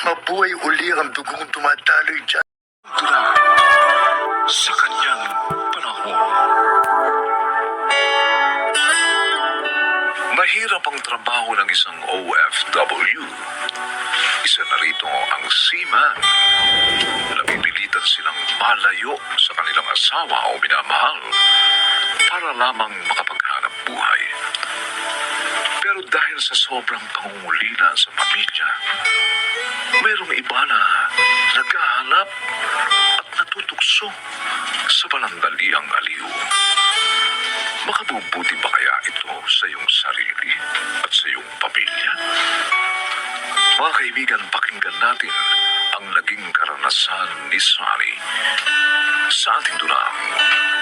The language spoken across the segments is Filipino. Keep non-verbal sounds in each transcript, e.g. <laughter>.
Mabuhay uli ang dugong tumataloy dyan. Sa kanyang panahon. Mahirap ang trabaho ng isang OFW. Isa na rito ang seaman. Napipilitan silang malayo sa kanilang asawa o minamahal para lamang makapaghanap dahil sa sobrang pangungulila sa pamilya, mayroong iba na naghahanap at natutukso sa panandaliang aliw. Makabubuti ba kaya ito sa iyong sarili at sa iyong pamilya? Mga kaibigan, pakinggan natin ang naging karanasan ni Sally sa ating dunang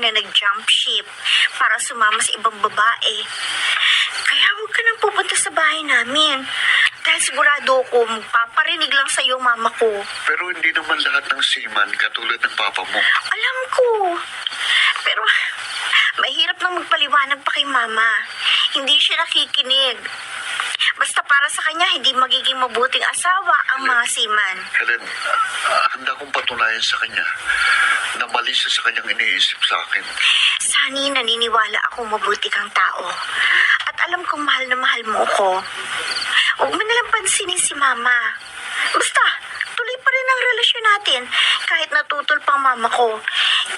na nag-jump ship para sumama sa ibang babae. Kaya huwag ka nang pupunta sa bahay namin. Dahil sigurado ko, magpaparinig lang sa iyo mama ko. Pero hindi naman lahat ng seaman katulad ng papa mo. Alam ko. Pero mahirap nang magpaliwanag pa kay mama. Hindi siya nakikinig. Basta para sa kanya, hindi magiging mabuting asawa ang mga siman. Helen, ah, handa kong patunayan sa kanya na mali siya sa kanyang iniisip sa akin. Sani, naniniwala akong mabuti kang tao. At alam kong mahal na mahal mo ko. Huwag mo nalang pansinin si Mama. Basta, tuloy pa rin ang relasyon natin. Kahit natutol pang mama ko,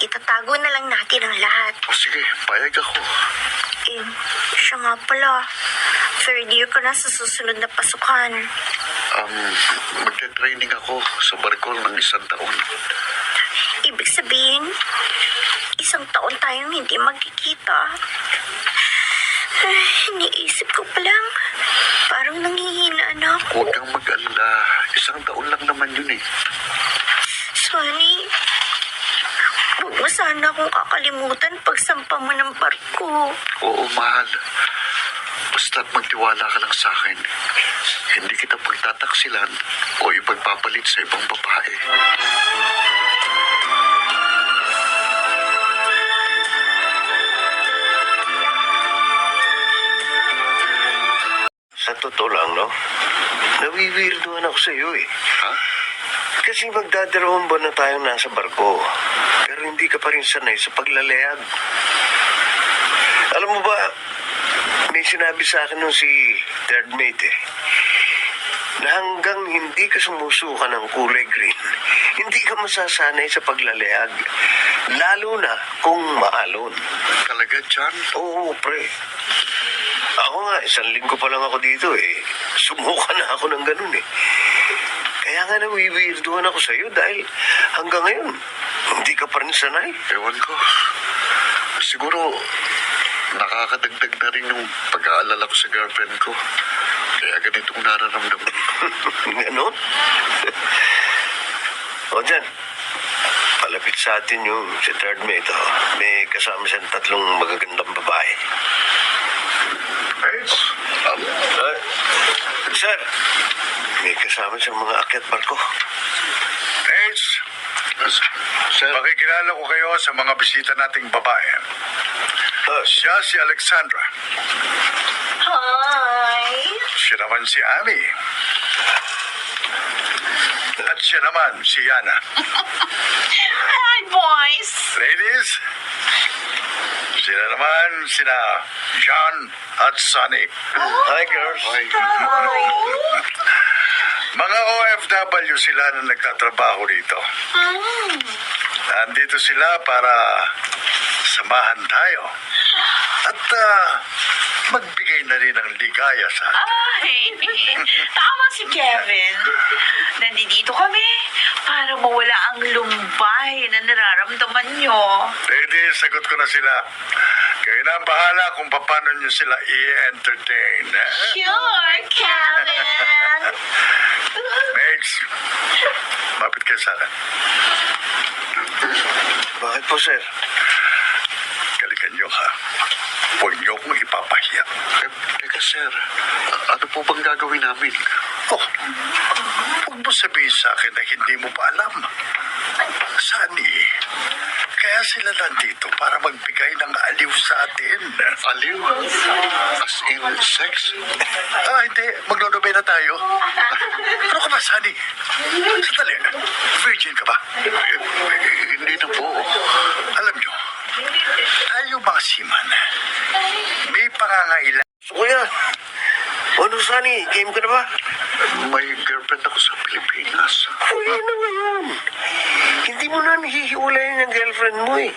itatago na lang natin ang lahat. O sige, payag ako. Eh, siya nga pala. Third year ko na sa susunod na pasukan. Um, magte-training ako sa barkol ng isang taon. Ibig sabihin, isang taon tayong hindi magkikita. Ay, <sighs> iniisip ko pa lang. Parang nanghihina na ako. Huwag kang mag-alala. Isang taon lang naman yun eh. Sonny, huwag mo sana akong kakalimutan pagsampa mo ng barko. Oo, mahal. Basta't magtiwala ka lang sa akin. Hindi kita pagtataksilan o ipagpapalit sa ibang babae. Sa totoo lang, no? Nawiwirduhan ako sa iyo eh. Ha? Kasi magdadalawang buwan na tayong nasa barko. Pero hindi ka pa rin sanay sa paglalayag. Alam mo ba, may sinabi sa akin nung si third mate eh, na hanggang hindi ka sumusuka ng kulay green, hindi ka masasanay sa paglalayag. Lalo na kung maalon. Talaga, John? Oo, pre. Ako nga, isang linggo pa lang ako dito eh. Sumuka na ako ng ganun eh. Kaya nga nawiwirduhan ako sa'yo dahil hanggang ngayon, hindi ka pa rin sanay. Ewan ko. Siguro, nakakadagdag na rin yung pag-aalala ko sa girlfriend ko. Kaya ganitong nararamdaman ko. Ganon? <laughs> o dyan, palapit sa atin yung si third mate. Oh. May kasama siyang tatlong magagandang babae. Guys, um, Uh, sir, may kasama siyang mga akyat barko. Ace, sir, pakikilala ko kayo sa mga bisita nating babae. Siya si Alexandra. Hi! Siya naman si Amy. At siya naman si Yana. <laughs> Hi, boys! Ladies, sila naman sina John at Sunny. hi, girls. Hi. Mga OFW sila na nagtatrabaho dito. Nandito sila para samahan tayo. At ah, magbigay na rin ng ligaya sa atin. Ay, <laughs> tama si Kevin. Nandito kami para mawala ang lumbay na nararamdaman nyo. Ladies, sagot ko na sila. Kayo na ang bahala kung paano nyo sila i-entertain. eh? Sure, Kevin! <laughs> Mates, mapit kayo sa akin. Bakit po, sir? Ha. Huwag nyo akong ipapahiya. Eh, teka sir. Ano po bang gagawin namin? Oh, huwag mo sabihin sa akin na hindi mo pa alam. Sani, kaya sila nandito para magbigay ng aliw sa atin. Aliw? As in sex? Ah, hindi. Maglulubay na tayo. Ano ka ba, Sani? Sandali. Virgin ka ba? Eh, eh, hindi na po. Alam nyo, tayo mga seaman, may pangangailangan. So, kuya, ano Sunny, game ka na ba? May girlfriend ako sa Pilipinas. Kuya na ngayon. Hindi mo na nahihiwalayin ang girlfriend mo eh.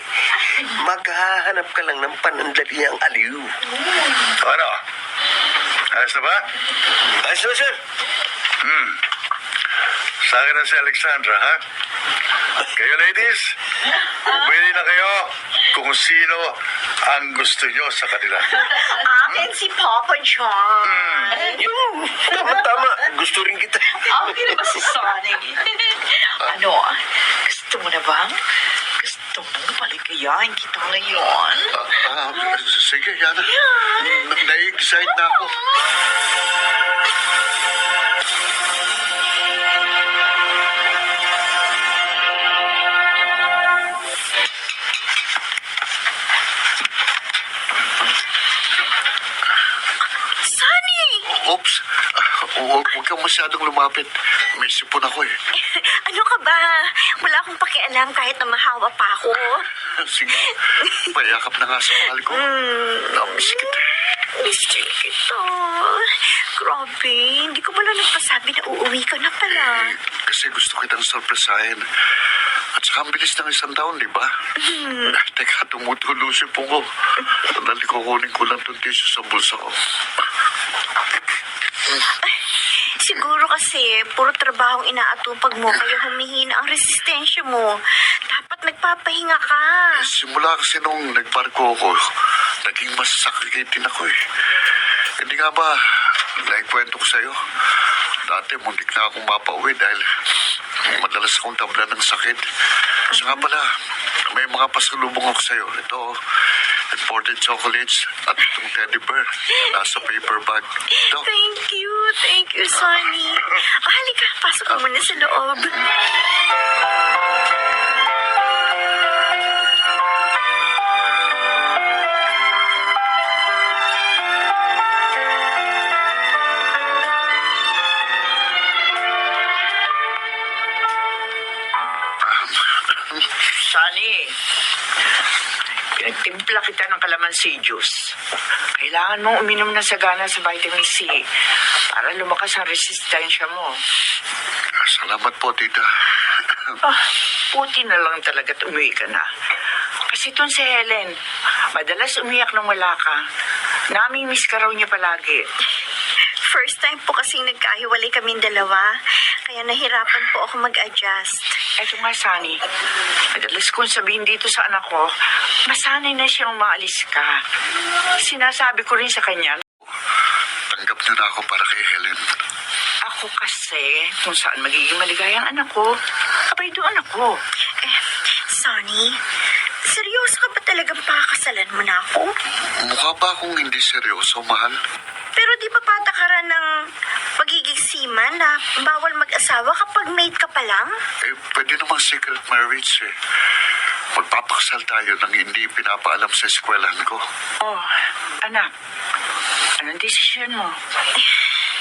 Maghahanap ka lang ng panandaliang aliw. Ano? Ayos na ba? Ayos na, sir. Sa akin na si Alexandra, ha? Kayo ladies, pumili na kayo kung sino ang gusto nyo sa kanila. Akin si Papa John. Yun, tama-tama. Gusto rin kita. Akin naman si Sonny. ano, gusto mo na bang? Gusto mo paligayahin kita ngayon? Ah, ah, sige, Yana. Na- Na-excite na ako. Huwag huwag kang masyadong lumapit. May sipon ako eh. <laughs> Ano ka ba? Wala akong pakialam kahit na mahawa pa ako. <laughs> Sige. Payakap na nga sa mahal ko. Namiss kita. Miss kita. Grabe, hindi ko pala nagpasabi na uuwi ka na pala. Eh, kasi gusto kitang sorpresahin. At saka ang bilis ng isang taon, di ba? Ah, <laughs> Teka, tumutulo si Pungo. Sandali ko kunin ko lang itong tissue sa bulsa ko. <laughs> Siguro kasi, puro trabahong inaatupag mo, kaya humihina ang resistensya mo. Dapat nagpapahinga ka. Eh, simula kasi nung nagbarko ako, naging mas sakitin ako eh. Hindi nga ba, naikwento ko sa'yo. Dati, muntik na akong mapauwi dahil madalas akong tabla ng sakit. Kasi nga pala, may mga pasalubong ako sa'yo. Ito, imported chocolates at itong teddy bear na nasa paper bag. Ito, Thank you, thank you, Sonny. Oh, halika, pasok ka muna sa loob. Pinagtimpla kita ng kalamansi juice. Kailangan mong uminom ng sagana sa vitamin C para lumakas ang resistensya mo. salamat po, tita. <laughs> Ah, puti na lang talaga at umuwi ka na. Kasi itong si Helen, madalas umiyak nang wala ka. Nami-miss ka raw niya palagi. First time po kasing nagkahiwalay kaming dalawa, kaya nahirapan po ako mag-adjust. Eto nga, Sunny. Madalas kong sabihin dito sa anak ko, masanay na siyang maalis ka. Sinasabi ko rin sa kanya, Tanggap niyo na ako para kay Helen. ako kasi kung saan magiging maligaya ang anak ko, abay doon ako. Eh, ba talagang pakakasalan mo na ako? Mukha ba akong hindi seryoso, mahal? Pero di ba patakaran ng pagiging seaman na bawal mag-asawa kapag maid ka pa lang? Eh, pwede namang secret marriage eh. Magpapakasal tayo nang hindi pinapaalam sa eskwelahan ko. Oh, anak, anong desisyon mo?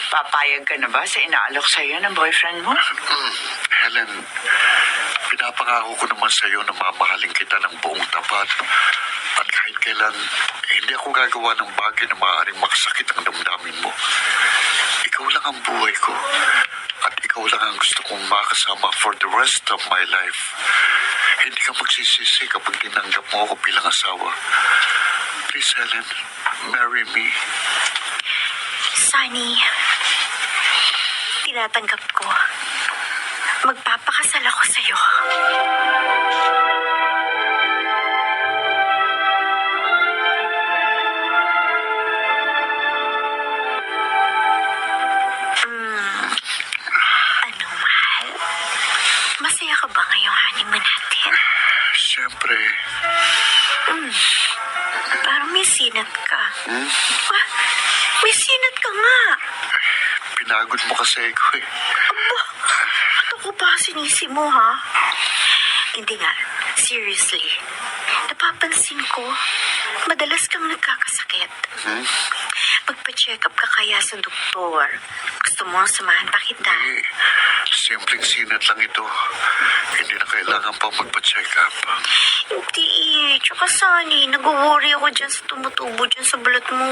Papayag ka na ba sa inaalok sa'yo ng boyfriend mo? Mm, Helen, pinapangako ko naman sa iyo na mamahalin kita ng buong tapat. At kahit kailan, eh, hindi ako gagawa ng bagay na maaaring makasakit ang damdamin mo. Ikaw lang ang buhay ko. At ikaw lang ang gusto kong makasama for the rest of my life. Hindi ka magsisisi kapag tinanggap mo ako bilang asawa. Please, Helen, marry me. Sonny, tinatanggap ko. Magpapakasal ako sa'yo. Mm, ano, mahal? Masaya ka ba ngayong honeymoon natin? Siyempre, Parang may sinat ka. hmm? Ah, May sinat ka nga. Pinagod mo kasi ako eh. Sinisi mo, ha? Hindi nga. Seriously. Napapansin ko, madalas kang nagkakasakit. Hmm? Magpa-check up ka kaya sa doktor. Gusto mo samahan pa kita? Eh, simpleng sinat lang ito. Hindi na kailangan pa magpa-check up. Hindi eh. Tsaka Sunny, nag-worry ako dyan sa tumutubo dyan sa balat mo.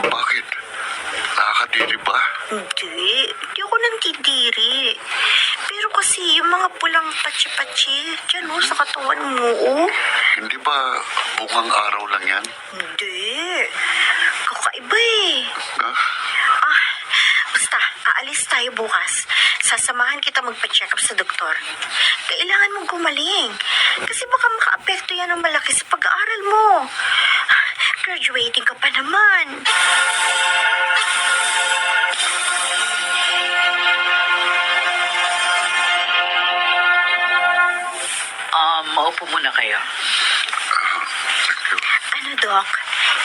Bakit? Nakakadiri ba? Hindi. Hindi ako nandidiri. Pero kasi yung mga pulang patsi-patsi, dyan oh, sa katawan mo, oh. Hindi ba bungang araw lang yan? Hindi. Kakaiba eh. Ha? Ah, basta, aalis tayo bukas. Sasamahan kita magpa-check up sa doktor. Kailangan mong gumaling. Kasi baka makaapekto yan ng malaki sa pag-aaral mo. Graduating ka pa naman. Muna kayo. Ano, Doc?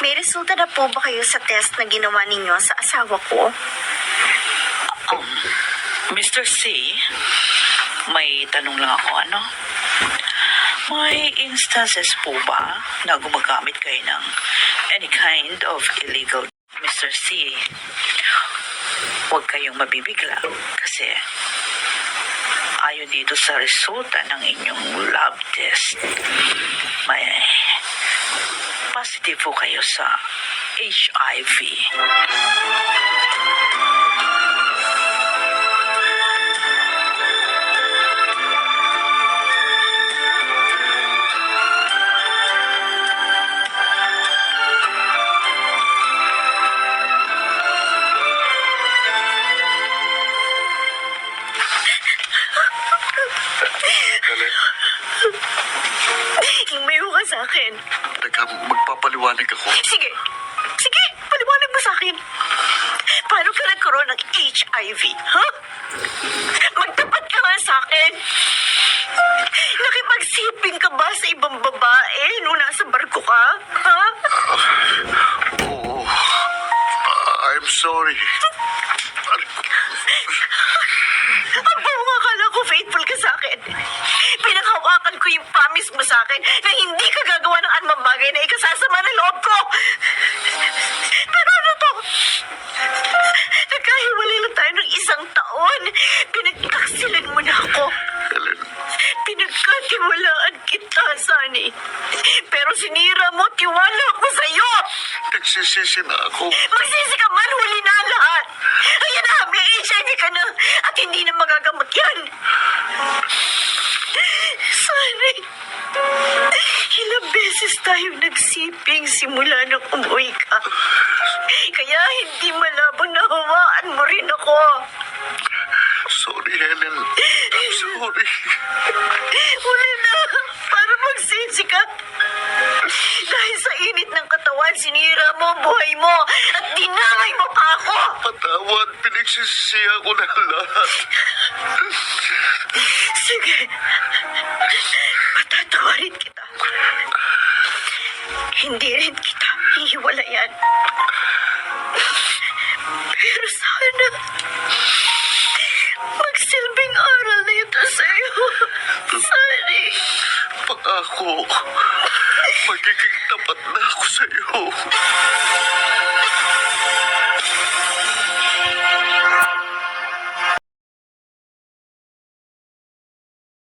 May resulta na po ba kayo sa test na ginawa ninyo sa asawa ko? Mr. C, may tanong lang ako, ano? May instances po ba na gumagamit kayo ng any kind of illegal Mr. C? Huwag kayong mabibigla kasi ayon dito sa resulta ng inyong lab test, may positive po kayo sa HIV. Akin. Nakipagsiping ka ba sa ibang babae nung nasa barko ka? Ha? Oo. I'm sorry. Ang buong akala ko faithful ka sa akin. Pinanghawakan ko yung promise mo sa akin na hindi ka gagawa ng anumang bagay na ikasasama ng loob ko. Pero ano to? Nagkahiwalay lang tayo ng isang nagsisisi na ako. Magsisi ka man, huli na Patawad, pinagsisisihan ko na lahat. <laughs> Sige. Patatawarin kita. Hindi rin kita hihiwalayan. Pero sana magsilbing aral na ito sa'yo. Sorry. Pangako, magiging tapat na ako sa'yo.